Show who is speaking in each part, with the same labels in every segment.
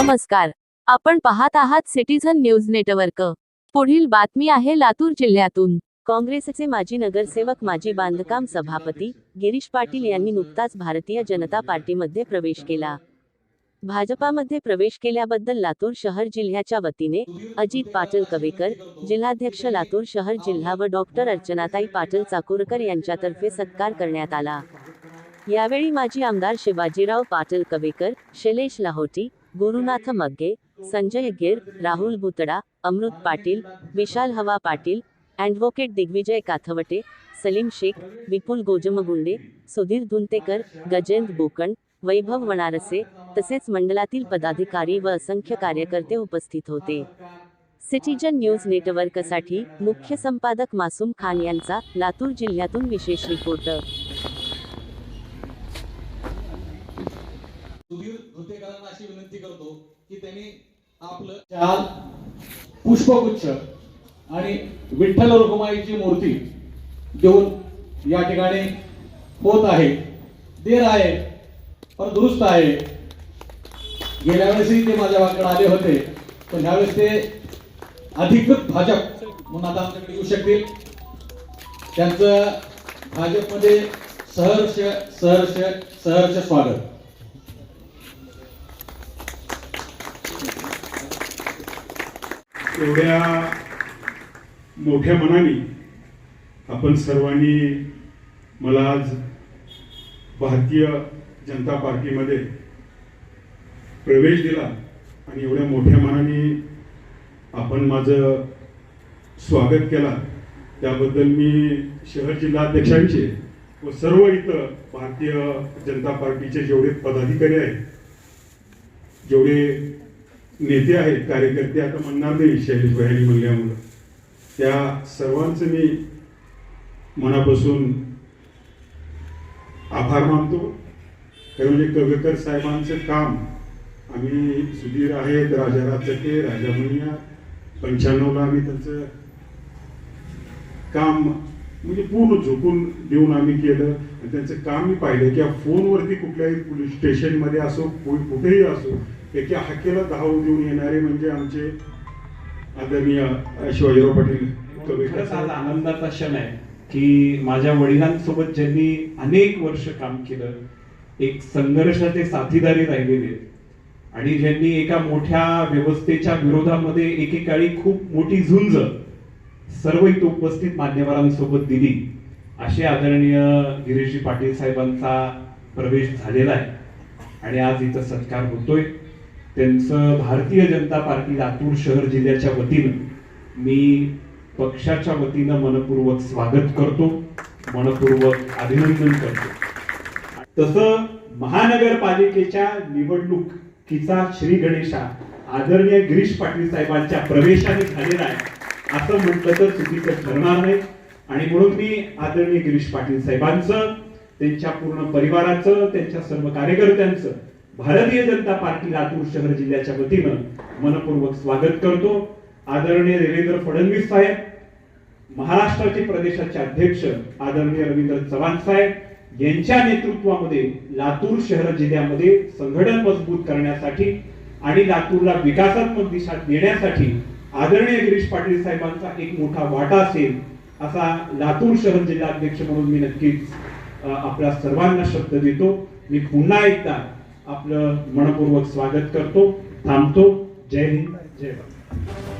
Speaker 1: नमस्कार. आपण पाहत आहात सिटीझन न्यूज नेटवर्क. पुढील बातमी आहे लातूर जिल्ह्यातून. काँग्रेसचे माजी नगरसेवक माजी बांधकाम सभापती गिरीश पाटील यांनी नुकताच भारतीय जनता पार्टीमध्ये प्रवेश केला. भाजपामध्ये प्रवेश केल्याबद्दल लातूर शहर जिल्ह्याच्या वतीने अजित पाटील कवेकर जिल्हाध्यक्ष लातूर शहर जिल्हा व डॉक्टर अर्चनाताई पाटील चाकूरकर यांच्यातर्फे सत्कार करण्यात आला. यावेळी माजी आमदार शिवाजीराव पाटील कवेकर शैलेश लाहोटी गुरुनाथ मग्गे संजय गिर राहुल भुतडा अमृत पाटील विशाल हवा पाटील ॲडव्होकेट दिग्विजय काथवटे सलीम शेख विपुल गोजमगुंडे सुधीर धुंतेकर गजेंद्र बोकण वैभव वनारसे तसेच मंडळातील पदाधिकारी व असंख्य कार्यकर्ते उपस्थित होते सिटीजन न्यूज नेटवर्कसाठी मुख्य संपादक मासूम खान यांचा लातूर जिल्ह्यातून विशेष रिपोर्ट
Speaker 2: सुधीर धोतेकरांना अशी विनंती करतो की त्यांनी आपलं चार पुष्पगुच्छ आणि विठ्ठल रुक्माईची मूर्ती देऊन या ठिकाणी होत आहे. देर आहे पण दुरुस्त आहे. गेल्या वेळेसही ते माझ्या वाकडे आले होते पण ह्यावेळेस ते अधिकृत भाजप म्हणून आता आमच्याकडे येऊ शकतील. त्यांचं भाजपमध्ये सहर्ष सहर्ष सहर्ष स्वागत.
Speaker 3: एवढ्या मोठ्या मनाने आपण सर्वांनी मला आज भारतीय जनता पार्टीमध्ये प्रवेश दिला आणि एवढ्या मोठ्या मनाने आपण माझं स्वागत केला. त्याबद्दल मी शहर जिल्हाध्यक्षांचे व सर्व इथं भारतीय जनता पार्टीचे जेवढे पदाधिकारी आहेत जेवढे नेते आहेत कार्यकर्ते आता म्हणणार नाही शैलेश भयानी म्हणल्यामुळं. त्या सर्वांचं मी मनापासून आभार मानतो. खरं म्हणजे कवेकर साहेबांचं काम आम्ही सुधीर आहेत राजा चके राजा मुनिया पंच्याण्णवला आम्ही त्यांचं काम म्हणजे पूर्ण झोकून देऊन आम्ही केलं. आणि त्यांचं काम मी पाहिलं की फोनवरती कुठल्याही पोलीस स्टेशनमध्ये असो कुठेही असो एका हाकेला धाव देऊन येणारे म्हणजे आमचे आदरणीय शिवाजीराव पाटील
Speaker 4: आनंदाचा क्षण आहे की माझ्या वडिलांसोबत ज्यांनी अनेक वर्ष काम केलं एक संघर्षाचे साथीदारी राहिलेले आणि ज्यांनी एका मोठ्या व्यवस्थेच्या विरोधामध्ये एकेकाळी खूप मोठी झुंज सर्व इथं उपस्थित मान्यवरांसोबत दिली. असे आदरणीय गिरीशजी पाटील साहेबांचा प्रवेश झालेला आहे. आणि आज इथं सत्कार होतोय. त्यांचं भारतीय जनता पार्टी लातूर शहर जिल्ह्याच्या वतीनं मी पक्षाच्या वतीनं मनपूर्वक स्वागत करतो मनपूर्वक अभिनंदन करतो. तसं महानगरपालिकेच्या निवडणुकीचा श्री गणेशा आदरणीय गिरीश पाटील साहेबांच्या प्रवेशाने झालेला आहे असं म्हटलं तर चुकीचं ठरणार नाही. आणि म्हणून मी आदरणीय गिरीश पाटील साहेबांचं त्यांच्या पूर्ण परिवाराचं त्यांच्या सर्व कार्यकर्त्यांचं भारतीय जनता पार्टी लातूर शहर जिल्ह्याच्या वतीनं मनपूर्वक स्वागत करतो. आदरणीय देवेंद्र फडणवीस साहेब महाराष्ट्राचे प्रदेशाचे अध्यक्ष आदरणीय रवींद्र चव्हाण साहेब यांच्या नेतृत्वामध्ये लातूर शहर जिल्ह्यामध्ये संघटन मजबूत करण्यासाठी आणि लातूरला विकासात्मक दिशा देण्यासाठी आदरणीय गिरीश पाटील साहेबांचा एक मोठा वाटा असेल असा लातूर शहर जिल्हा अध्यक्ष म्हणून मी नक्कीच आपल्या सर्वांना शब्द देतो. मी पुन्हा एकदा आपलं मनपूर्वक स्वागत करतो. थांबतो. जय हिंद. जय भारत.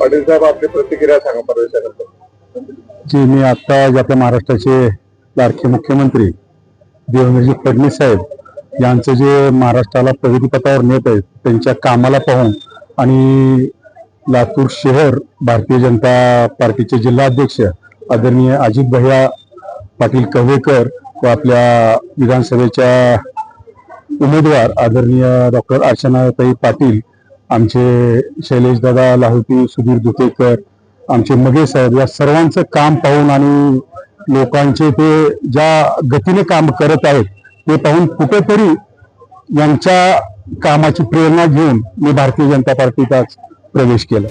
Speaker 5: पाटील साहेब आपली प्रतिक्रिया सांगा प्रवेशानंतर
Speaker 6: जी मी आता जे आपल्या महाराष्ट्राचे लाडके मुख्यमंत्री देवेंद्रजी फडणवीस साहेब यांचं जे महाराष्ट्राला प्रगतीपथावर नेत आहेत त्यांच्या कामाला पाहून आणि लातूर शहर भारतीय जनता पार्टीचे जिल्हाध्यक्ष आदरणीय अजित भैया पाटील कव्हेकर व आपल्या विधानसभेच्या उमेदवार आदरणीय डॉक्टर अर्चनाताई पाटील आमचे शैलेशदादा लाहोटी सुधीर दुतेकर आमचे मगे साहेब या सर्वांचं काम पाहून आणि लोकांचे ते ज्या गतीने काम करत आहेत ते पाहून कुठेतरी यांच्या कामाची प्रेरणा घेऊन मी भारतीय जनता पार्टीचाच प्रवेश केला.